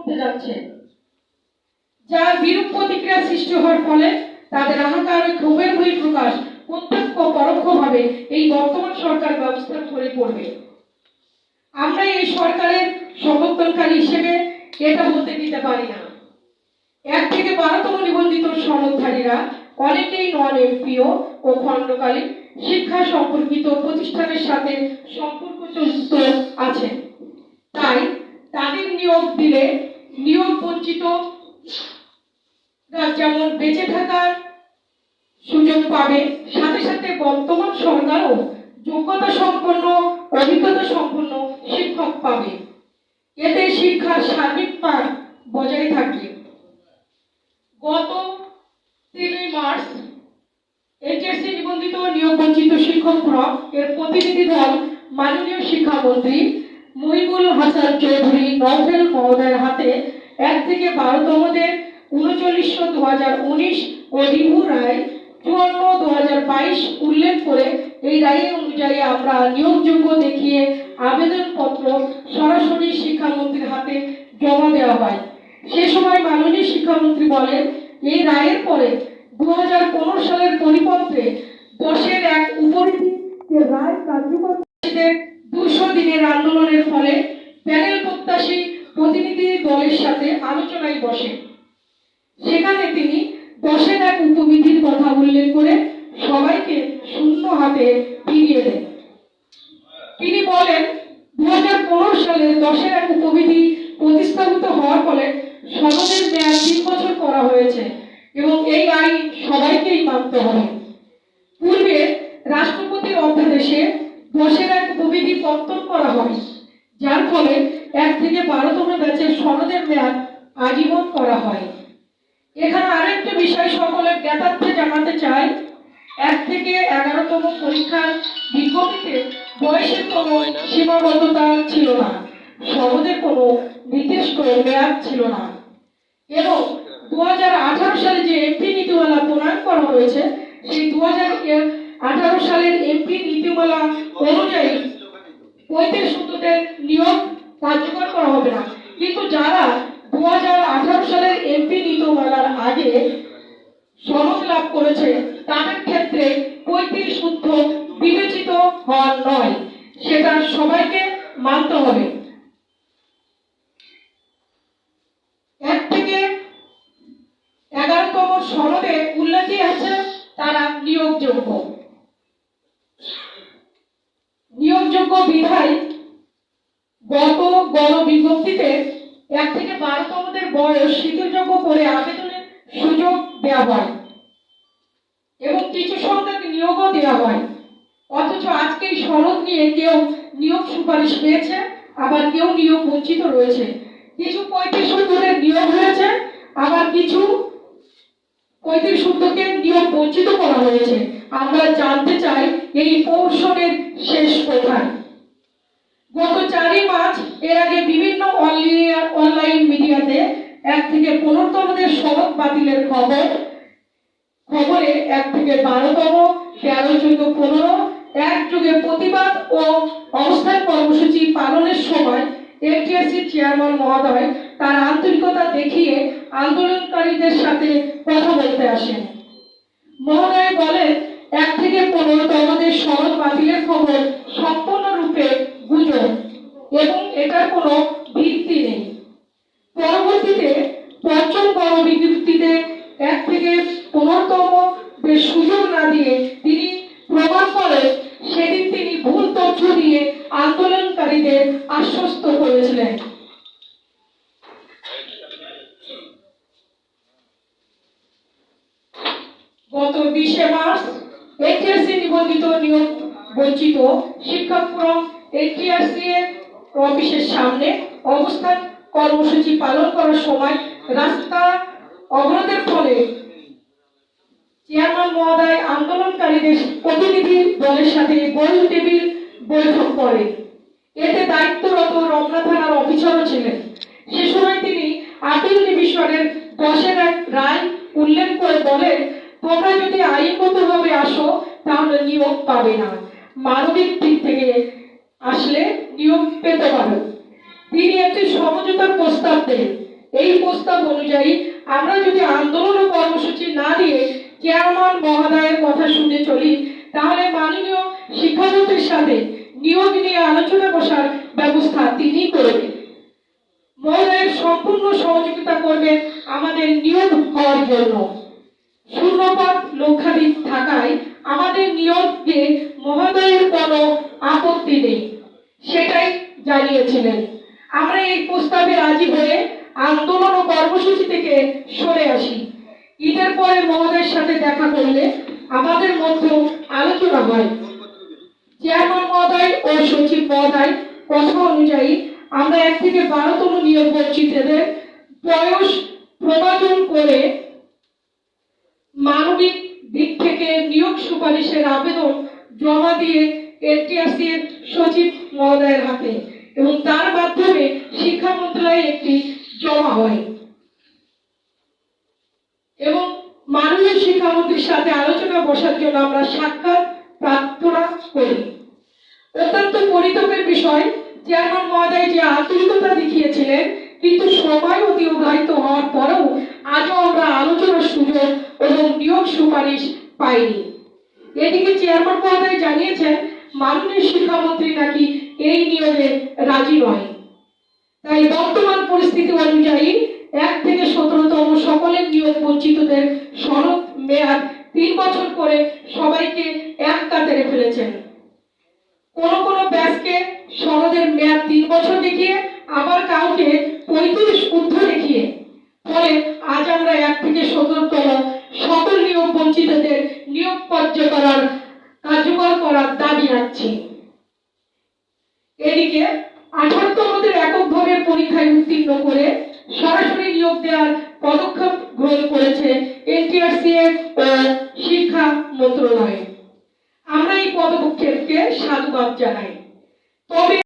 করতে যাচ্ছে। যার বিরূপ প্রতিক্রিয়া সৃষ্টি হওয়ার ফলে তাদের হাহাকার ও ক্ষোভের বহিঃপ্রকাশ প্রত্যক্ষ ও পরোক্ষভাবে এই বর্তমান সরকার ব্যবস্থা করে পড়বে। আমরা এই সরকারের সমর্থনকারী হিসেবে এটা বলতে দিতে পারি না। এক থেকে বারোতম নিবন্ধিত সনদধারীরা অনেকেই নন এমপিও ও খণ্ডকালীন শিক্ষা সম্পর্কিত প্রতিষ্ঠানের সাথে সম্পর্কযুক্ত আছেন তাই তাদের নিয়োগ দিলে বঞ্চিত যেমন বেঁচে থাকার সুযোগ পাবে, সাথে সাথে বর্তমান সরকারও যোগ্যতা সম্পন্ন, অভিজ্ঞতা সম্পন্ন শিক্ষক পাবে। এতে শিক্ষার সার্বিক মান বজায় থাকবে। গত তিনই মার্চ এইচএসসি নিবন্ধিত নিয়োগ বঞ্চিত শিক্ষক ব্লক এর প্রতিনিধি দল মাননীয় শিক্ষামন্ত্রী মহিবুল হাসান চৌধুরী নভেল মহোদয়ের হাতে এক থেকে বারোতমদের উনচল্লিশশো দু হাজার উনিশ ও রিভু রায় চুয়ান্ন দু হাজার বাইশ উল্লেখ করে এই রায় অনুযায়ী আমরা নিয়োগযোগ্য দেখিয়ে আবেদনপত্র সরাসরি শিক্ষামন্ত্রীর হাতে জমা দেওয়া হয়। সে সময় মাননীয় শিক্ষামন্ত্রী বলেন, এই রায়ের পরে দু হাজার পনেরো সালের পরিপত্রে দশের এক উপনীতি রায় কার্যকর আলোচনায় বসেন সেখানে তিনি দশের এক উপবিধির কথা উল্লেখ করে সবাইকে শূন্য হাতে ফিরিয়ে দেন। তিনি বলেন দু হাজার পনেরো সালে দশের এক উপবিধি প্রতিস্থাপিত হওয়ার ফলে সনদের মেয়াদ তিন বছর করা হয়েছে এবং এই আইন সবাইকেই মানতে হবে। পূর্বে রাষ্ট্রপতির অধ্যাদেশে দশের এক উপবিধি পত্তন করা হয়, যার ফলে এক থেকে বারোতম ব্যাচের সনদের মেয়াদ আজীবন করা হয়। এখানে আরেকটা বিষয় সকলের জ্ঞাতার্থে জানাতে চাই। এক থেকে এগারোতম পরীক্ষার বিজ্ঞপ্তিতে বয়সের কোনো সীমাবদ্ধতা ছিল না। সনদের কোনো নির্দিষ্ট মেয়াদ ছিল না। এবং দু হাজার আঠারো সালে যে এমপি নীতিমালা প্রণয়ন করা হয়েছে, সেই দু আঠারো সালের এমপি নীতিমালা অনুযায়ী পঁয়ত্রিশ সূত্রদের নিয়োগ কার্যকর করা হবে না। কিন্তু যারা নীতিমালার আগে সনদ লাভ করেছে, তাদের ক্ষেত্রে পঁয়ত্রিশ সূত্র বিবেচিত হওয়ার নয়। সেটা সবাইকে মানতে হবে। এক থেকে এগারোতম সনদে আছে তারা নিয়োগযোগ্য। নিয়োগযোগ্য বিধায় গত গণবিজ্ঞপ্তিতে এক থেকে বারোতমদের বয়স শিথিলযোগ্য করে আবেদনের সুযোগ দেওয়া হয় এবং কিছু সংখ্যক নিয়োগও দেওয়া হয়। অথচ আজকে এই সনদ নিয়ে কেউ নিয়োগ সুপারিশ পেয়েছে, আবার কেউ নিয়োগ বঞ্চিত রয়েছে। কিছু পঁয়ত্রিশ সূত্রের নিয়োগ হয়েছে, আবার কিছু পঁয়ত্রিশ সূত্রকে নিয়োগ বঞ্চিত করা হয়েছে। আমরা জানতে চাই এই পৌষণের শেষ কোথায়। গত চারই মার্চ এর আগে বিভিন্ন অনলি- অনলাইন মিডিয়াতে এক থেকে পনেরোতমদের সড়ক বাতিলের খবর। খবরে এক থেকে বারোতম, তেরো চোদ্দ পনেরো, এক যুগে প্রতিবাদ ও অবস্থান কর্মসূচি পালনের সময় এফটিএসসি চেয়ারম্যান মহোদয় তার আন্তরিকতা দেখিয়ে আন্দোলনকারীদের সাথে কথা বলতে আসেন। মহোদয় বলেন, এক থেকে পনেরোতমদের সড়ক বাতিলের খবর সম্পূর্ণরূপে গুজব এবং এটার কোনো ভিত্তি নেই। পরবর্তীতে পঞ্চম গণবিজ্ঞপ্তিতে এক থেকে পনেরোতম সুযোগ না দিয়ে তিনি প্রমাণ করেন, সেদিন তিনি ভুল তথ্য দিয়ে আন্দোলনকারীদের আশ্বস্ত করেছিলেন। গত বিশে মার্চ এইচএসসি নিবন্ধিত নিয়োগ বঞ্চিত শিক্ষকক্রম এইচএসসি এর অফিসের সামনে অবস্থান কর্মসূচি পালন করার সময় রাস্তা অবরোধের ফলে চেয়ারম্যান মহোদয় আন্দোলনকারীদের প্রতিনিধি দলের সাথে গোল টেবিল বৈঠক করে। এতে দায়িত্বরত রমনা থানার অফিসারও ছিলেন। সে সময় তিনি আপিল ডিভিশনের দশের এক রায় উল্লেখ করে বলেন, তোমরা যদি আইনগতভাবে আসো, তাহলে নিয়োগ পাবে না। মানবিক দিক থেকে আসলে নিয়োগ পেতে পারো তিনি একটি সমঝোতার প্রস্তাব দেন। এই প্রস্তাব অনুযায়ী আমরা যদি আন্দোলন ও কর্মসূচি না দিয়ে চেয়ারম্যান মহোদয়ের কথা শুনে চলি, তাহলে মাননীয় শিক্ষামন্ত্রীর সাথে নিয়োগ নিয়ে আলোচনা বসার ব্যবস্থা তিনি করবেন মহোদয়ের সম্পূর্ণ সহযোগিতা করবেন আমাদের নিয়োগ হওয়ার জন্য। শূন্যপদ লক্ষাধিক থাকায় আমাদের নিয়োগকে মহোদয়ের কোনো আপত্তি নেই সেটাই জানিয়েছিলেন। আমরা এই প্রস্তাবে রাজি হয়ে আন্দোলন ও কর্মসূচি থেকে সরে আসি। ঈদের পরে মহোদয়ের সাথে দেখা করলে আমাদের মধ্যে আলোচনা হয়। চেয়ারম্যান মহোদয় ও সচিব মহোদয় কথা অনুযায়ী আমরা এক থেকে বারোতম নিয়োগ বঞ্চিতদের বয়স প্রবাদন করে মানবিক দিক থেকে নিয়োগ সুপারিশের আবেদন জমা দিয়ে এনটিআরসি এর সচিব মহোদয়ের হাতে এবং তার মাধ্যমে শিক্ষা মন্ত্রণালয়ে একটি জমা হয়। এবং মাননীয় শিক্ষামন্ত্রীর সাথে আলোচনা বসার জন্য আমরা সাক্ষাৎ প্রার্থনা করি। অত্যন্ত পরিতাপের বিষয়, চেয়ারম্যান মহোদয় যে আন্তরিকতা দেখিয়েছিলেন, কিন্তু সময় অতিবাহিত হওয়ার পরেও আজও আমরা আলোচনার সুযোগ এবং নিয়োগ সুপারিশ পাইনি। এদিকে চেয়ারম্যান মহোদয় জানিয়েছেন, মাননীয় শিক্ষামন্ত্রী নাকি এই নিয়োগে রাজি নয়। তাই বর্তমান পরিস্থিতি অনুযায়ী এক থেকে সতেরোতম সকলের নিয়োগ বঞ্চিতদের সনদ মেয়াদ তিন বছর করে সবাইকে এক কাতারে ফেলেছেন। কোন কোন ব্যাচকে সনদের মেয়াদ তিন বছর দেখিয়ে, আবার কাউকে পঁয়ত্রিশ ঊর্ধ্ব দেখিয়ে, ফলে সরাসরি নিয়োগ দেওয়ার